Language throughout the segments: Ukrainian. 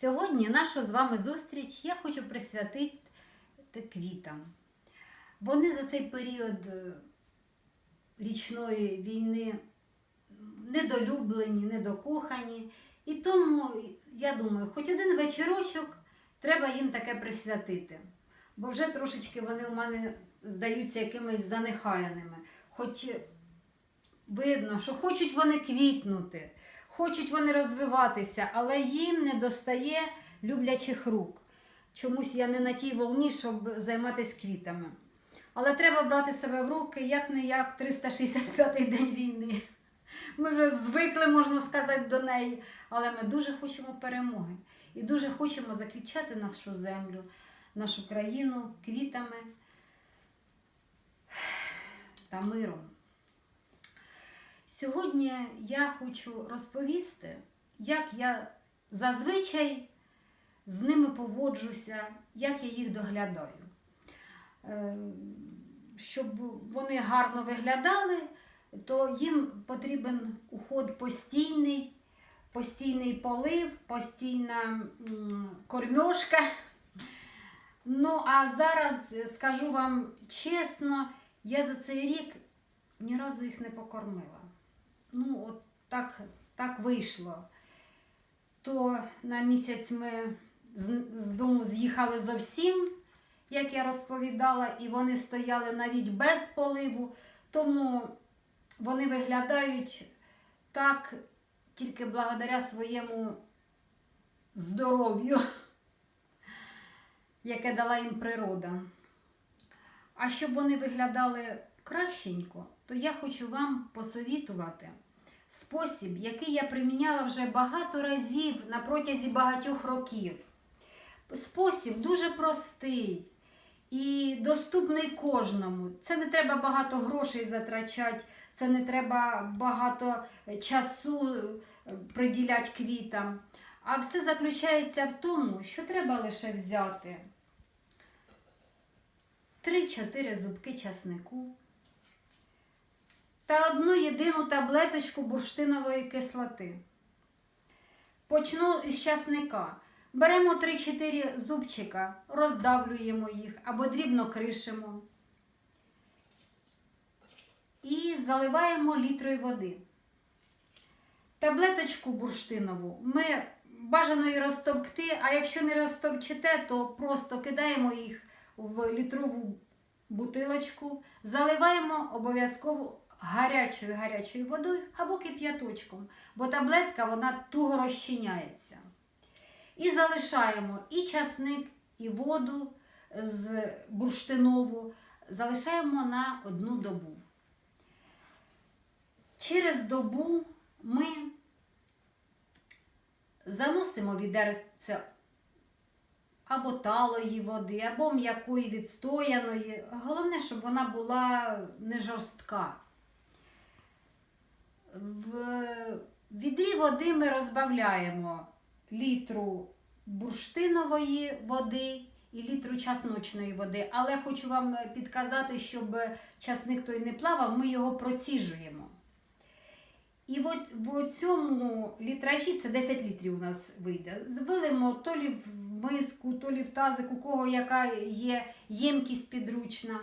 Сьогодні нашу з вами зустріч я хочу присвятити квітам. Вони за цей період е, річної війни недолюблені, недокохані. І тому, я думаю, хоч один вечірочок треба їм таке присвятити. Бо вже трошечки вони у мене здаються якимись занехаяними. Хоч видно, що хочуть вони квітнути, хочуть вони розвиватися, але їм не достає люблячих рук. Чомусь я не на тій волні, щоб займатися квітами. Але треба брати себе в руки, як не як 365-й день війни. Ми вже звикли, можна сказати, до неї, але ми дуже хочемо перемоги і дуже хочемо заквітчати нашу землю, нашу країну квітами та миром. Сьогодні я хочу розповісти, як я зазвичай з ними поводжуся, як я їх доглядаю. Е, Щоб вони гарно виглядали, то їм потрібен уход постійний, постійний полив, постійна кормьошка. Ну, а зараз скажу вам чесно, я за цей рік ні разу їх не покормила. Ну, от так, так вийшло. То на місяць ми з, з дому з'їхали зовсім, як я розповідала, і вони стояли навіть без поливу, тому вони виглядають так тільки благодаря своєму здоров'ю, яке дала їм природа. А щоб вони виглядали кращенько, то я хочу вам посовітувати спосіб, який я приміняла вже багато разів на протязі багатьох років. Спосіб дуже простий і доступний кожному. Це не треба багато грошей затрачати, це не треба багато часу е, приділяти квітам. А все заключається в тому, що треба лише взяти 3-4 зубки часнику та одну єдину таблеточку бурштинової кислоти. Почну із часника. Беремо 3-4 зубчика, роздавлюємо їх або дрібно кришимо. І заливаємо літрою води. Таблеточку бурштинову ми бажано її розтовкти, а якщо не розтовчите, то просто кидаємо їх в літрову бутилочку, заливаємо обов'язково гарячою гарячою водою або кип'яточком, бо таблетка вона туго розчиняється. І залишаємо і часник, і воду з бурштинову, залишаємо на одну добу. Через добу ми заносимо відерце або талої води, або м'якої відстояної. Головне, щоб вона була не жорстка. В відрі води ми розбавляємо літру бурштинової води і літру часночної води. Але хочу вам підказати, щоб часник той не плавав, ми його проціжуємо. І от в цьому літражі, це 10 літрів у нас вийде, вилимо то лі в миску, то лі в тазик, у кого яка є ємкість підручна.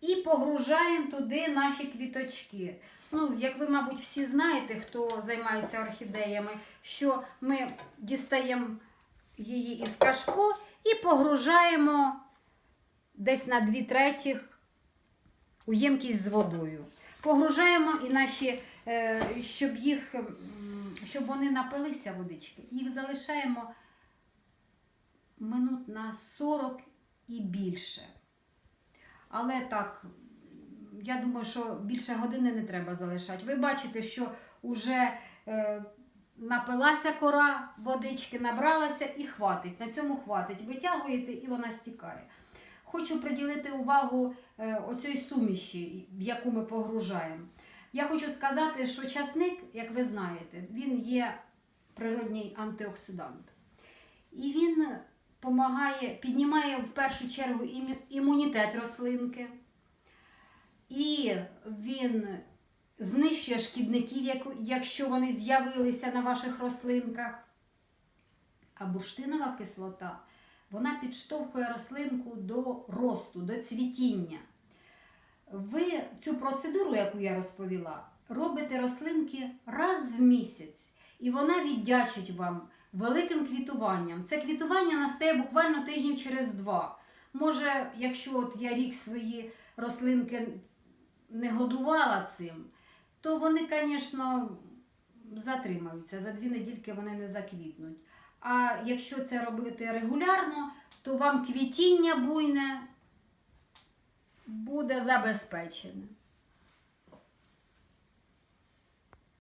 І погружаємо туди наші квіточки. Ну, як ви, мабуть, всі знаєте, хто займається орхідеями, що ми дістаємо її із кашпо і погружаємо десь на 2 третіх у ємкість з водою. Погружаємо і наші, е, щоб їх, щоб вони напилися водички, їх залишаємо минут на 40 і більше. Але так, я думаю, що більше години не треба залишати. Ви бачите, що вже е, напилася кора водички, набралася і хватить. На цьому хватить. Витягуєте і вона стікає. Хочу приділити увагу е, оцій суміші, в яку ми погружаємо. Я хочу сказати, що часник, як ви знаєте, він є природній антиоксидант. І він помагає, піднімає в першу чергу імунітет рослинки. І він знищує шкідників, якщо вони з'явилися на ваших рослинках. А бурштинова кислота вона підштовхує рослинку до росту, до цвітіння. Ви цю процедуру, яку я розповіла, робите рослинки раз в місяць, і вона віддячить вам великим квітуванням. Це квітування настає буквально тижнів через два. Може, якщо от я рік свої рослинки не годувала цим, то вони, звісно, затримаються. За дві недільки вони не заквітнуть. А якщо це робити регулярно, то вам квітіння буйне буде забезпечене.